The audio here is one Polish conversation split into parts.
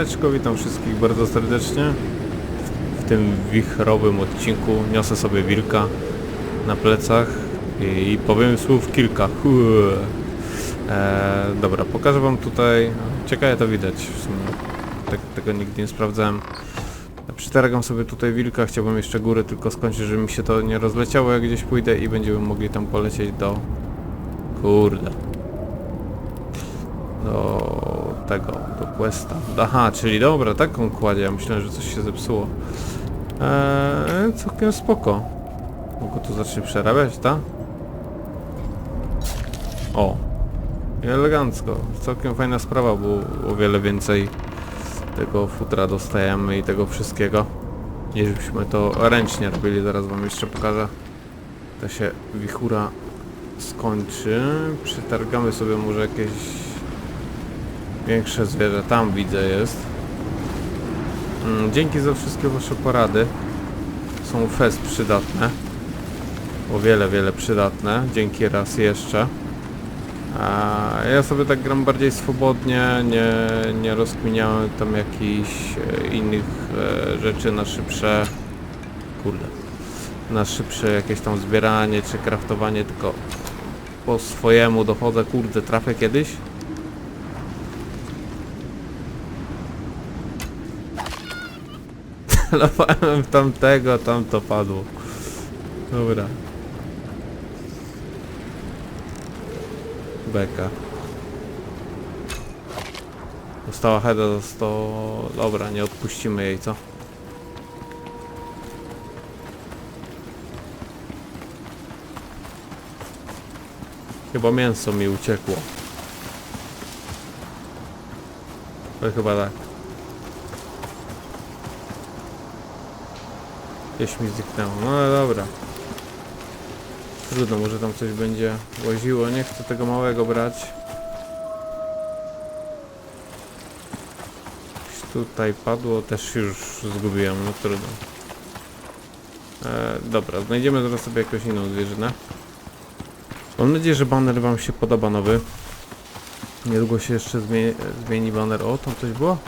Siemaneczko, witam wszystkich bardzo serdecznie. W tym wichrowym odcinku niosę sobie wilka na plecach i powiem słów kilka. E, dobra, pokażę wam tutaj, ciekawe to widać w sumie, tak, tego nigdy nie sprawdzałem. Przytargam sobie tutaj wilka, chciałbym jeszcze górę tylko skończyć, żeby mi się to nie rozleciało jak gdzieś pójdę i będziemy mogli tam polecieć do... Kurde. Do tego, do questa. Aha, czyli dobra, taką kładzie, ja myślałem, że coś się zepsuło. Eee, całkiem spoko. Mogę tu zacznie przerabiać, tak? O. Elegancko. Całkiem fajna sprawa, bo o wiele więcej tego futra dostajemy i tego wszystkiego. Niż byśmy to ręcznie robili, zaraz wam jeszcze pokażę. To się wichura skończy. Przetargamy sobie może jakieś większe zwierzę. Tam widzę jest. Mm, Dzięki za wszystkie wasze porady. Są fest przydatne. O wiele, wiele przydatne. Dzięki raz jeszcze. Ja sobie tak gram bardziej swobodnie, nie, nie rozkminiałem tam jakichś e, innych e, rzeczy na szybsze... Kurde. Na szybsze jakieś tam zbieranie czy kraftowanie, tylko po swojemu dochodzę. Kurde, trafię kiedyś? Celowałem w tamtego, tam to padło. Dobra. Beka. Dostała heada za 100... Dobra, nie odpuścimy jej, co? Chyba mięso mi uciekło. Ale chyba tak. Gdzieś mi zniknęło. No dobra. Trudno, może tam coś będzie łaziło. Nie chcę tego małego brać. Tutaj padło, też już zgubiłem, no trudno. E, dobra, znajdziemy zaraz sobie jakąś inną zwierzynę. Mam nadzieję, że banner wam się podoba nowy. Niedługo się jeszcze zmieni, zmieni banner. O, tam coś było?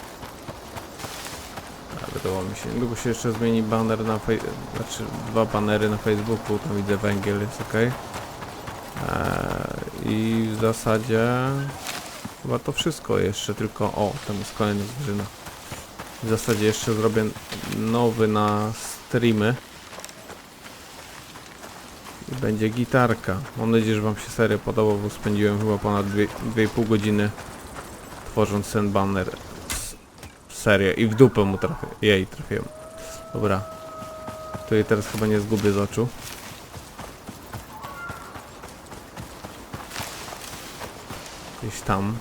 A, Wydawało mi się. Niedługo się jeszcze zmieni banner na fej... Znaczy dwa banery na Facebooku. Tam widzę węgiel, jest ok. Eee, I w zasadzie chyba to wszystko jeszcze tylko. O, tam jest kolejna zwierzyna. W zasadzie jeszcze zrobię nowy na streamy. I będzie gitarka. Mam nadzieję, że wam się seria podoba, bo spędziłem chyba ponad dwie- 2,5 godziny tworząc ten banner. S- Serię i w dupę mu trafię. Jej, trafiłem. Dobra. Tu jej teraz chyba nie zgubię z oczu. Gdzieś tam.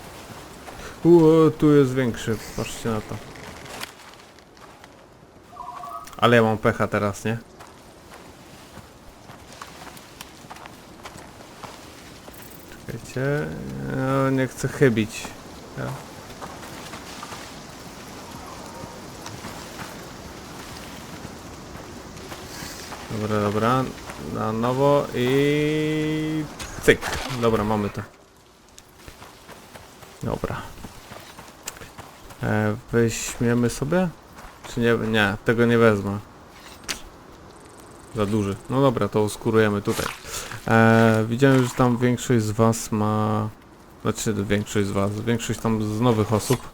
Uuu, tu jest większy. Patrzcie na to. Ale ja mam pecha teraz, nie? Czekajcie. No, nie chcę chybić. Ja. Dobra, dobra. Na nowo i... Cyk. Dobra, mamy to. Dobra. E, weźmiemy sobie? Czy nie? Nie, tego nie wezmę. Za duży. No dobra, to uskurujemy tutaj. E, widziałem, że tam większość z was ma... Znaczy większość z was, większość tam z nowych osób.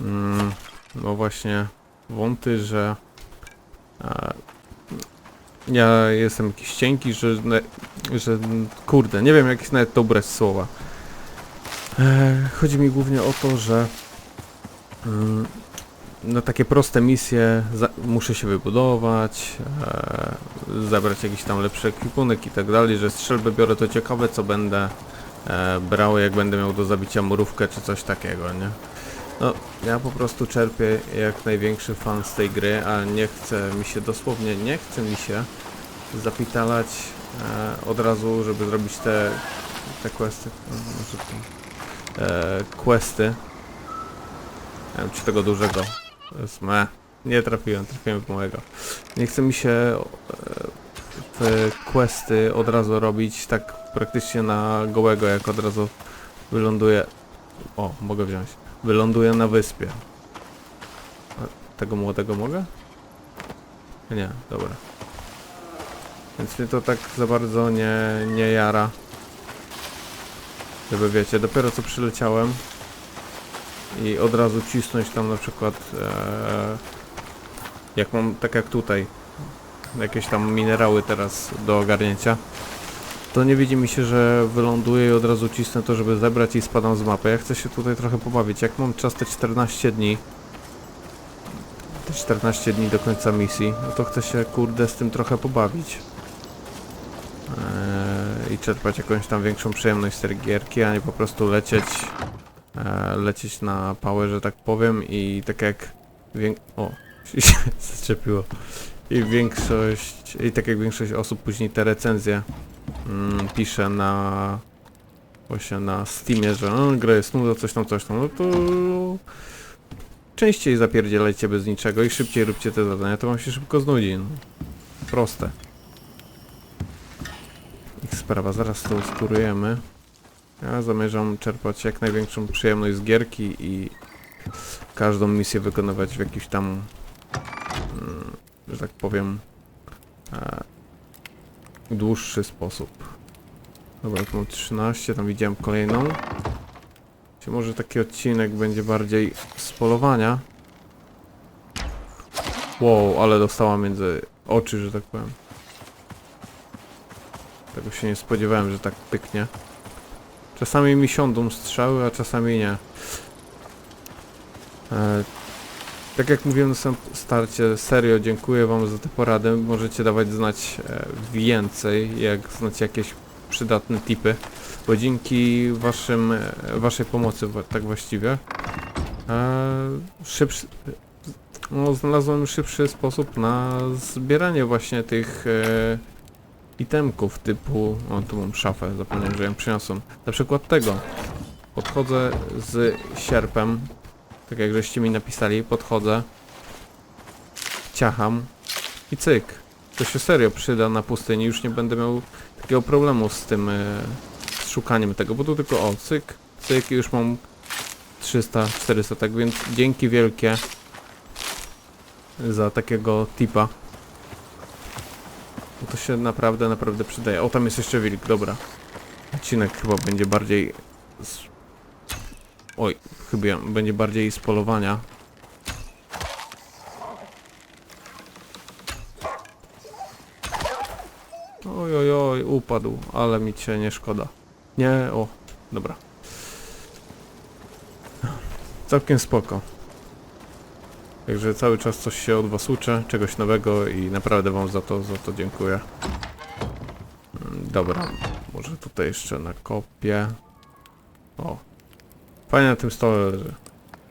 Mm, no właśnie wąty, że... E, ja jestem jakiś cienki, że, że kurde, nie wiem jak nawet w słowa. E, chodzi mi głównie o to, że mm, na takie proste misje muszę się wybudować, e, zabrać jakiś tam lepszy ekwipunek i tak dalej, że strzelbę biorę to ciekawe co będę e, brał jak będę miał do zabicia murówkę czy coś takiego, nie? No, ja po prostu czerpię jak największy fan z tej gry, a nie chce mi się dosłownie, nie chce mi się zapitalać e, od razu, żeby zrobić te, te questy, e, questy. Nie wiem, czy tego dużego. To jest me. Nie trafiłem, trafiłem w małego. Nie chce mi się e, te questy od razu robić tak praktycznie na gołego, jak od razu wyląduje. O, mogę wziąć. Wyląduje na wyspie. A tego młodego mogę? Nie, dobra. Więc mnie to tak za bardzo nie, nie jara. Żeby wiecie, dopiero co przyleciałem i od razu cisnąć tam na przykład e, jak mam, tak jak tutaj jakieś tam minerały teraz do ogarnięcia to nie widzi mi się, że wyląduję i od razu cisnę to, żeby zebrać i spadam z mapy. Ja chcę się tutaj trochę pobawić. Jak mam czas te 14 dni, te 14 dni do końca misji, no to chcę się kurde z tym trochę pobawić. Eee, I czerpać jakąś tam większą przyjemność z tej gierki, a nie po prostu lecieć e, lecieć na pałę, że tak powiem i tak jak o, się zaczepiło i większość, i tak jak większość osób później te recenzje mm, pisze na właśnie na Steamie, że o, gra jest nuda, coś tam, coś tam, no to częściej zapierdzielajcie bez niczego i szybciej róbcie te zadania, to wam się szybko znudzi, no. Proste. Ich sprawa, zaraz to usturujemy. Ja zamierzam czerpać jak największą przyjemność z gierki i każdą misję wykonywać w jakiś tam, mm, że tak powiem, dłuższy sposób. Dobra, tu mam 13, tam widziałem kolejną. Czy może taki odcinek będzie bardziej z polowania? Wow, ale dostała między oczy, że tak powiem. Tego się nie spodziewałem, że tak pyknie. Czasami mi siądą strzały, a czasami nie. E, tak jak mówiłem na samym starcie, serio dziękuję wam za te porady. Możecie dawać znać e, więcej, jak znacie jakieś przydatne tipy. Bo dzięki waszym, e, waszej pomocy, tak właściwie, e, szybszy, no, znalazłem szybszy sposób na zbieranie właśnie tych itemków typu... O, tu mam szafę, zapomniałem, że ją przyniosłem. Na przykład tego. Podchodzę z sierpem, tak jak żeście mi napisali, podchodzę, ciacham i cyk. To się serio przyda na pustyni, już nie będę miał takiego problemu z tym, e, z szukaniem tego, bo tu tylko o, cyk, cyk i już mam 300, 400, tak więc dzięki wielkie za takiego tipa. Bo to się naprawdę, naprawdę przydaje. O, tam jest jeszcze wilk, dobra. Odcinek chyba będzie bardziej... Oj, chyba będzie bardziej z polowania. Oj, oj, oj, upadł, ale mi cię nie szkoda. Nie, o, dobra. Całkiem spoko. Także cały czas coś się od was uczę, czegoś nowego i naprawdę wam za to, za to dziękuję. Dobra, może tutaj jeszcze nakopię. O. Fajnie na tym stole leży.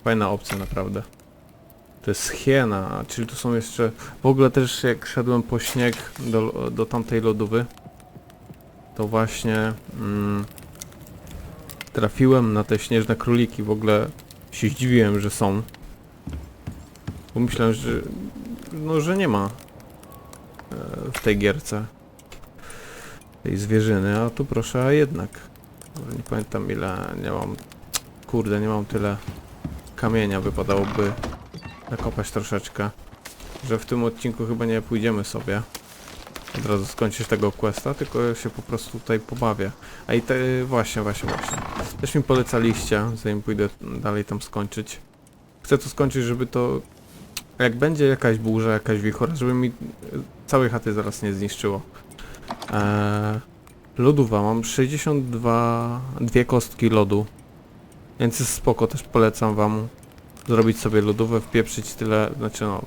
Fajna opcja naprawdę. To jest hiena, czyli tu są jeszcze... W ogóle też jak szedłem po śnieg do, do tamtej lodówy, to właśnie mm, trafiłem na te śnieżne króliki. W ogóle się zdziwiłem, że są. Bo myślałem, że, no, że nie ma e, w tej gierce tej zwierzyny, a tu proszę, a jednak. Nie pamiętam ile, nie mam, kurde, nie mam tyle kamienia, wypadałoby nakopać troszeczkę. Że w tym odcinku chyba nie pójdziemy sobie od razu skończyć tego questa, tylko się po prostu tutaj pobawię. A i te, właśnie, właśnie, właśnie. Też mi polecaliście, zanim pójdę dalej tam skończyć. Chcę to skończyć, żeby to jak będzie jakaś burza, jakaś wichura, żeby mi całej chaty zaraz nie zniszczyło. Eee, mam 62 dwie kostki lodu. Więc jest spoko, też polecam wam zrobić sobie lodówę, wpieprzyć tyle, znaczy no,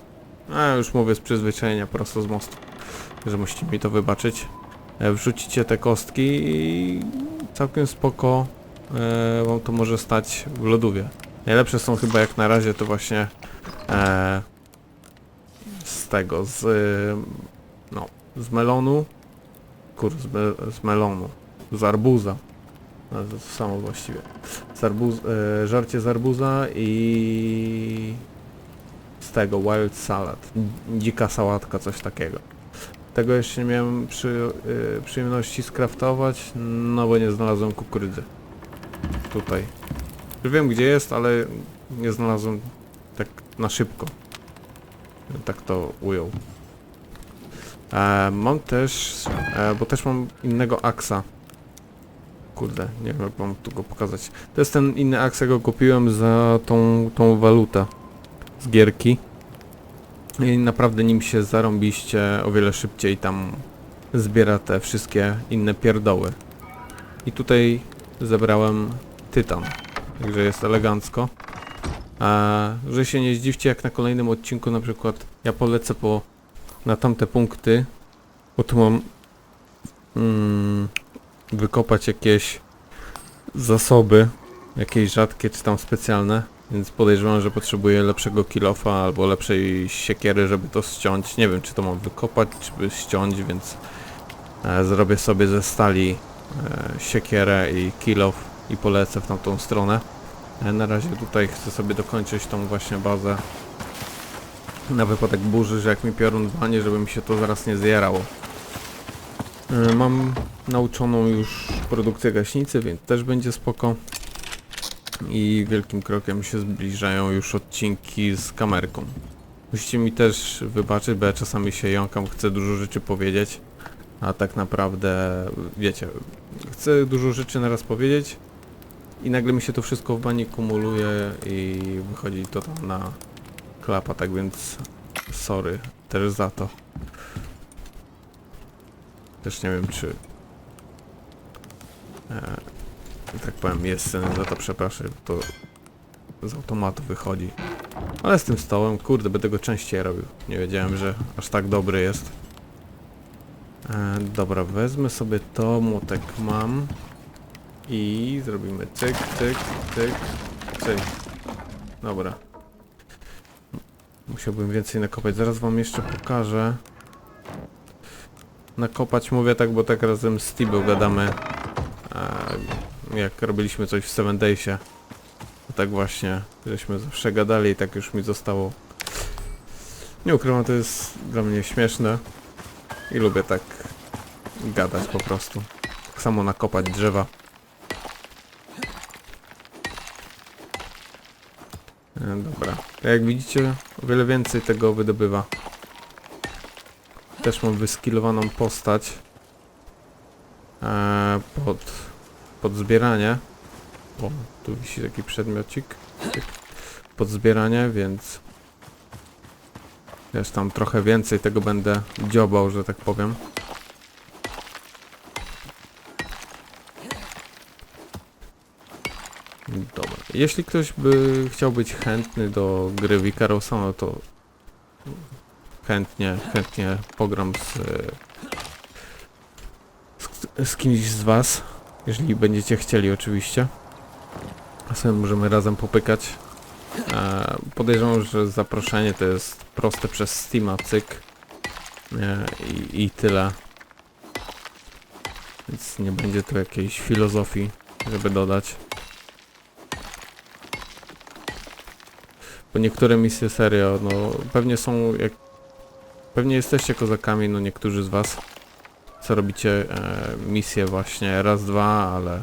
a już mówię z przyzwyczajenia prosto z mostu, że musicie mi to wybaczyć. E, wrzucicie te kostki i całkiem spoko e, wam to może stać w lodówie. Najlepsze są chyba jak na razie to właśnie e, z tego, z y, no, z melonu, kur, z, me, z melonu, z arbuza, no, to samo właściwie, z arbuz, e, żarcie z arbuza i z tego, wild salad, dzika sałatka, coś takiego. Tego jeszcze nie miałem przy, y, przyjemności skraftować, no bo nie znalazłem kukurydzy. Tutaj. Wiem gdzie jest, ale nie znalazłem tak na szybko. Tak to ujął. E, mam też, e, bo też mam innego aksa. Kurde, nie wiem jak mam tu go pokazać. To jest ten inny aks, go kupiłem za tą, tą walutę z gierki. I naprawdę nim się zarąbiście o wiele szybciej tam zbiera te wszystkie inne pierdoły. I tutaj zebrałem tytan, także jest elegancko. A, że się nie zdziwcie jak na kolejnym odcinku na przykład ja polecę po na tamte punkty, bo tu mam mm, wykopać jakieś zasoby, jakieś rzadkie czy tam specjalne, więc podejrzewam, że potrzebuję lepszego kilofa albo lepszej siekiery, żeby to ściąć. Nie wiem, czy to mam wykopać, czy ściąć, więc e, zrobię sobie ze stali e, siekierę i kilof i polecę w tamtą stronę. E, na razie tutaj chcę sobie dokończyć tą właśnie bazę na wypadek burzy, że jak mi piorun dbanie, żeby mi się to zaraz nie zjerało. E, Mam nauczoną już produkcję gaśnicy, więc też będzie spoko. I wielkim krokiem się zbliżają już odcinki z kamerką. Musicie mi też wybaczyć, bo ja czasami się jąkam, chcę dużo rzeczy powiedzieć, a tak naprawdę, wiecie, chcę dużo rzeczy naraz powiedzieć i nagle mi się to wszystko w bani kumuluje i wychodzi to tam na klapa, tak więc sorry też za to. Też nie wiem czy e, tak powiem jest sens za to przepraszam, to z automatu wychodzi. Ale z tym stołem, kurde, będę go częściej robił. Nie wiedziałem, że aż tak dobry jest. E, dobra, wezmę sobie to, młotek mam. I zrobimy cyk, cyk, cyk, cyk. Dobra. Musiałbym więcej nakopać. Zaraz wam jeszcze pokażę. Nakopać mówię tak, bo tak razem z Tibo gadamy. E, jak robiliśmy coś w Seven Daysie. Tak właśnie, żeśmy zawsze gadali i tak już mi zostało. Nie ukrywam, to jest dla mnie śmieszne. I lubię tak gadać po prostu. Tak samo nakopać drzewa. E, Dobra. Jak widzicie, o wiele więcej tego wydobywa. Też mam wyskillowaną postać e, pod, pod zbieranie. O, tu wisi taki przedmiocik. Pod zbieranie, więc też tam trochę więcej tego będę dziobał, że tak powiem. Dobra. Jeśli ktoś by chciał być chętny do gry Vicarosa, no to chętnie, chętnie pogram z, z, z kimś z was, jeżeli będziecie chcieli oczywiście. A sobie możemy razem popykać. E, podejrzewam, że zaproszenie to jest proste przez Steama, cyk. E, i, I tyle. Więc nie będzie tu jakiejś filozofii, żeby dodać. Bo niektóre misje serio, no pewnie są jak... Pewnie jesteście kozakami, no niektórzy z was, co robicie e, misje właśnie raz, dwa, ale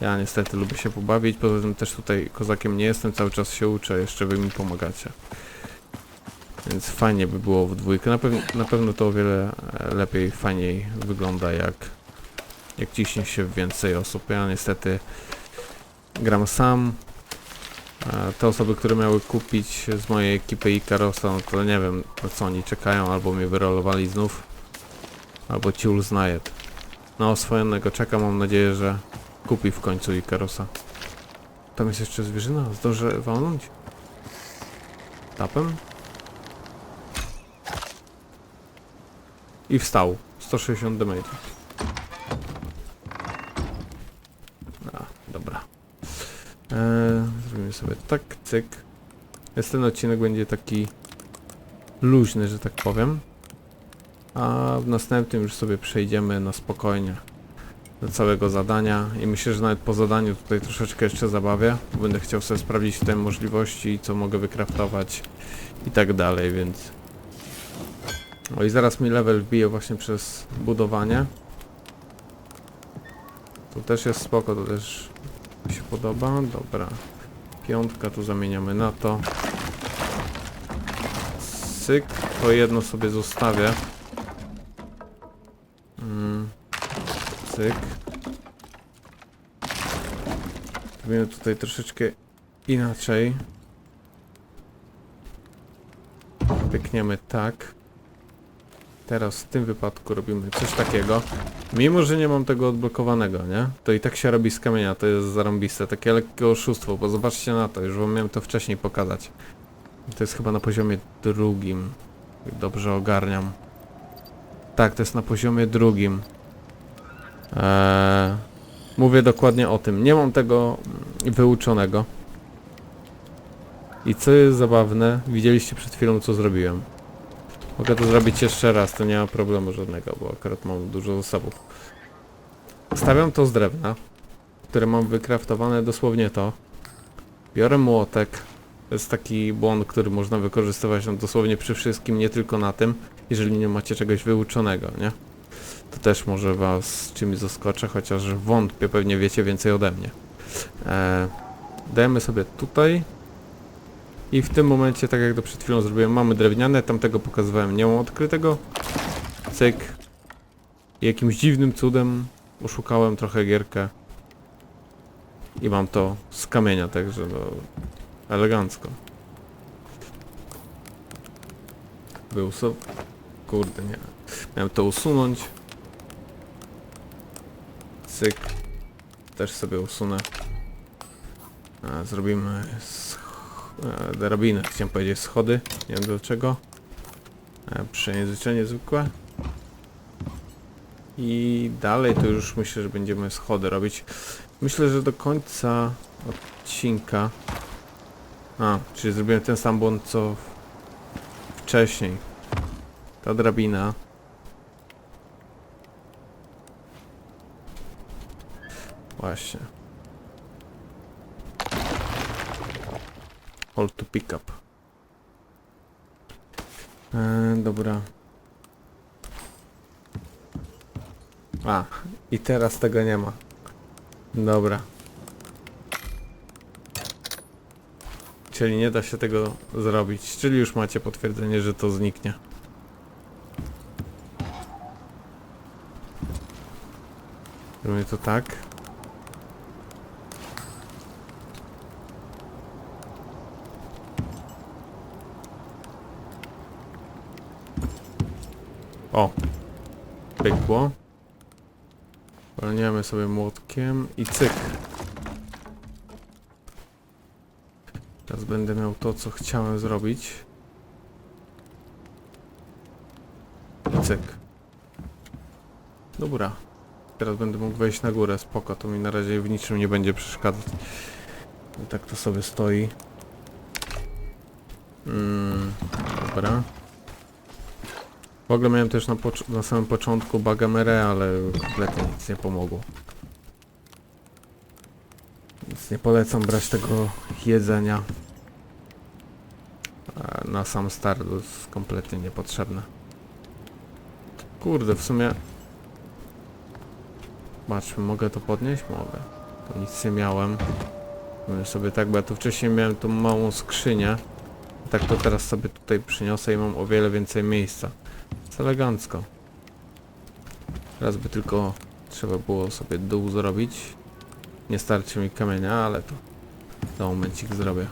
ja niestety lubię się pobawić, poza tym też tutaj kozakiem nie jestem, cały czas się uczę, jeszcze wy mi pomagacie. Więc fajnie by było w dwójkę, na, pew na pewno to o wiele e, lepiej, fajniej wygląda jak, jak ciśnie się więcej osób. Ja niestety gram sam, Te osoby, które miały kupić z mojej ekipy Ikarosa, no to nie wiem na co oni czekają, albo mnie wyrolowali znów, albo ciul znajet. Na oswojonego czeka, mam nadzieję, że kupi w końcu Ikarosa. Tam jest jeszcze zwierzyna, zdążę walnąć? Tapem? I wstał. 160 damage. A, dobra. Eee, zrobimy sobie tak, cyk. Więc ten odcinek będzie taki luźny, że tak powiem. A w następnym już sobie przejdziemy na spokojnie do całego zadania i myślę, że nawet po zadaniu tutaj troszeczkę jeszcze zabawię. Będę chciał sobie sprawdzić te możliwości, co mogę wykraftować i tak dalej, więc... O i zaraz mi level wbije właśnie przez budowanie. To też jest spoko, to też mi się podoba. Dobra. Piątka tu zamieniamy na to. Syk, to jedno sobie zostawię. Mm. Cyk. Robimy tutaj troszeczkę inaczej. Pykniemy tak. Teraz w tym wypadku robimy coś takiego. Mimo, że nie mam tego odblokowanego, nie? To i tak się robi z kamienia, to jest zarąbiste. Takie lekkie oszustwo, bo zobaczcie na to, już wam miałem to wcześniej pokazać. To jest chyba na poziomie drugim. Dobrze ogarniam. Tak, to jest na poziomie drugim. Eee, mówię dokładnie o tym. Nie mam tego wyuczonego. I co jest zabawne, widzieliście przed chwilą co zrobiłem. Mogę to zrobić jeszcze raz, to nie ma problemu żadnego, bo akurat mam dużo zasobów. Stawiam to z drewna, które mam wykraftowane dosłownie to. Biorę młotek. To jest taki błąd, który można wykorzystywać no, dosłownie przy wszystkim, nie tylko na tym, jeżeli nie macie czegoś wyuczonego, nie? To też może was czymś zaskoczę, chociaż wątpię, pewnie wiecie więcej ode mnie. Eee, dajemy sobie tutaj. I w tym momencie, tak jak to przed chwilą zrobiłem, mamy drewniane, tamtego pokazywałem, nie mam odkrytego. Cyk. I jakimś dziwnym cudem oszukałem trochę gierkę. I mam to z kamienia, także no elegancko. Był so... Kurde, nie. Miałem to usunąć. Cyk. Też sobie usunę. A, zrobimy. E, drabinę, chciałem powiedzieć schody. Nie wiem dlaczego. E, Przejęzyczenie zwykłe. I dalej to już myślę, że będziemy schody robić. Myślę, że do końca odcinka. A, czyli zrobiłem ten sam błąd co wcześniej. Ta drabina. Właśnie. Hold to pick up. E, dobra. A, i teraz tego nie ma. Dobra. Czyli nie da się tego zrobić. Czyli już macie potwierdzenie, że to zniknie. Robimy to tak. O! Pykło. Walniamy sobie młotkiem i cyk. Teraz będę miał to, co chciałem zrobić. I cyk. Dobra. Teraz będę mógł wejść na górę, spoko, to mi na razie w niczym nie będzie przeszkadzać. I tak to sobie stoi. Mm, dobra. W ogóle miałem też na, na samym początku bagamerę, ale kompletnie nic nie pomogło. Więc nie polecam brać tego jedzenia na sam start, to jest kompletnie niepotrzebne. Kurde, w sumie... Patrzmy, mogę to podnieść? Mogę. To nic nie miałem. Mówię sobie tak, bo ja tu wcześniej miałem tą małą skrzynię. Tak to teraz sobie tutaj przyniosę i mam o wiele więcej miejsca. Elegancko. Teraz by tylko trzeba było sobie dół zrobić. Nie starczy mi kamienia, ale to za momencik zrobię.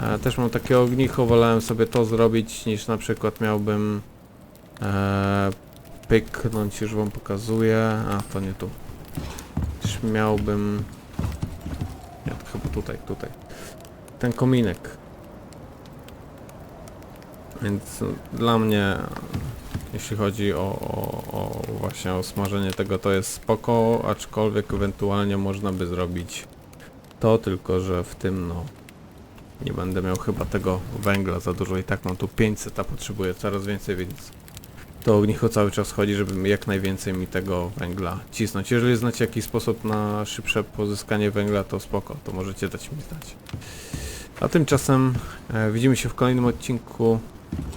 E, też mam takie ognicho, wolałem sobie to zrobić niż na przykład miałbym e, pyknąć, już wam pokazuję. A, to nie tu. Też miałbym... To chyba tutaj, tutaj. Ten kominek. Więc dla mnie, jeśli chodzi o, o, o właśnie o smażenie tego, to jest spoko, aczkolwiek ewentualnie można by zrobić to, tylko że w tym no nie będę miał chyba tego węgla za dużo i tak mam tu 500, a potrzebuję coraz więcej, więc to ognicho cały czas chodzi, żeby jak najwięcej mi tego węgla cisnąć. Jeżeli znacie jakiś sposób na szybsze pozyskanie węgla, to spoko, to możecie dać mi znać. A tymczasem e, widzimy się w kolejnym odcinku.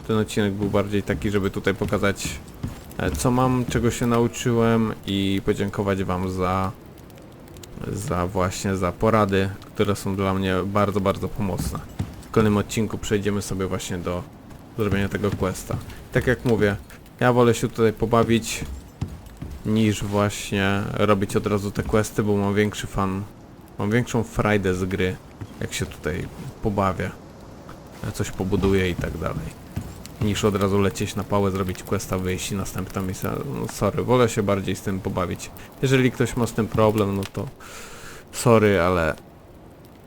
Ten odcinek był bardziej taki, żeby tutaj pokazać e, co mam, czego się nauczyłem i podziękować wam za za właśnie za porady, które są dla mnie bardzo, bardzo pomocne. W kolejnym odcinku przejdziemy sobie właśnie do zrobienia tego questa. Tak jak mówię, ja wolę się tutaj pobawić niż właśnie robić od razu te questy, bo mam większy fan, mam większą frajdę z gry, jak się tutaj pobawię, coś pobuduję i tak dalej. Niż od razu lecieć na pałę, zrobić questa, wyjść i następna misja. No sorry, wolę się bardziej z tym pobawić. Jeżeli ktoś ma z tym problem, no to sorry, ale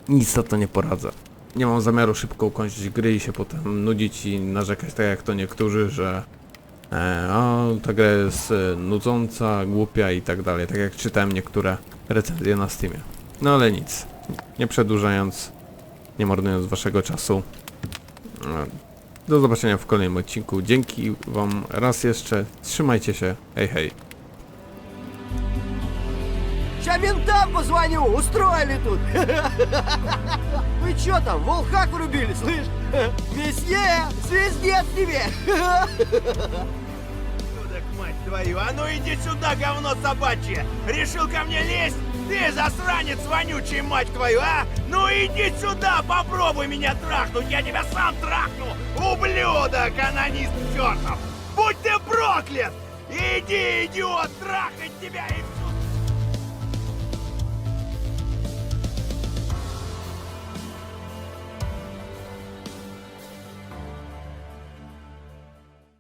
nic na to nie poradzę. Nie mam zamiaru szybko ukończyć gry i się potem nudzić i narzekać tak jak to niektórzy, że e, a, ta gra jest e, nudząca, głupia i tak dalej, tak jak czytałem niektóre recenzje na Steamie. No ale nic, nie przedłużając, nie marnując waszego czasu. e, Do zobaczenia w kolejnym odcinku. Dzięki wam raz jeszcze. Trzymajcie się. Hej hej. Сейчас ментам позвоню, устроили тут. Вы чё там, волхак врубили, слышь? Месье, звездец тебе. Ну так мать твою, а ну иди сюда, говно собачье! Решил ко мне лезть? Ты засранец вонючий, мать твою, а? Ну иди сюда, попробуй меня трахнуть, я тебя сам трахну! Ублюдок, анонист чертов! Будь ты проклят! Иди, идиот, трахать тебя и!